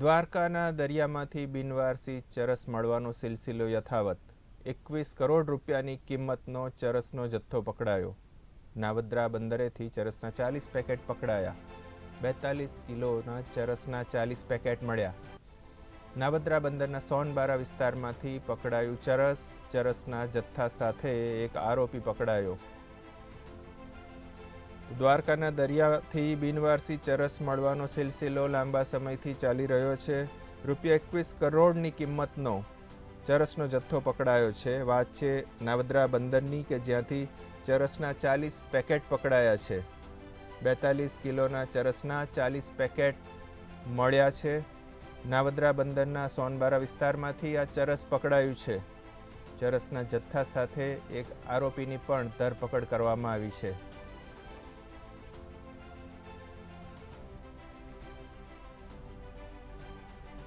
દ્વારકાના દરિયામાંથી બિનવારસી ચરસ મળવાનો સિલસિલો યથાવત. એકવીસ કરોડ રૂપિયાની કિંમતનો ચરસનો જથ્થો પકડાયો. નાવદ્રા બંદરેથી ચરસના ચાલીસ પેકેટ પકડાયા. બેતાલીસ કિલોના ચરસના ચાલીસ પેકેટ મળ્યા. નાવદ્રા બંદરના સોનબારા વિસ્તારમાંથી પકડાયું ચરસ, ચરસના જથ્થા સાથે એક આરોપી પકડાયો. દ્વારકાના દરિયાથી બિનવારસી ચરસ મળવાનો સિલસિલો લાંબા સમયથી ચાલી રહ્યો છે. રૂપિયા એકવીસ કરોડની કિંમતનો ચરસનો જથ્થો પકડાયો છે. વાત છે નાવદ્રા બંદરની કે જ્યાંથી ચરસના ચાલીસ પેકેટ પકડાયા છે. બેતાલીસ કિલોના ચરસના ચાલીસ પેકેટ મળ્યા છે. નાવદ્રા બંદરના સોનબારા વિસ્તારમાંથી આ ચરસ પકડાયું છે. ચરસના જથ્થા સાથે એક આરોપીની પણ ધરપકડ કરવામાં આવી છે.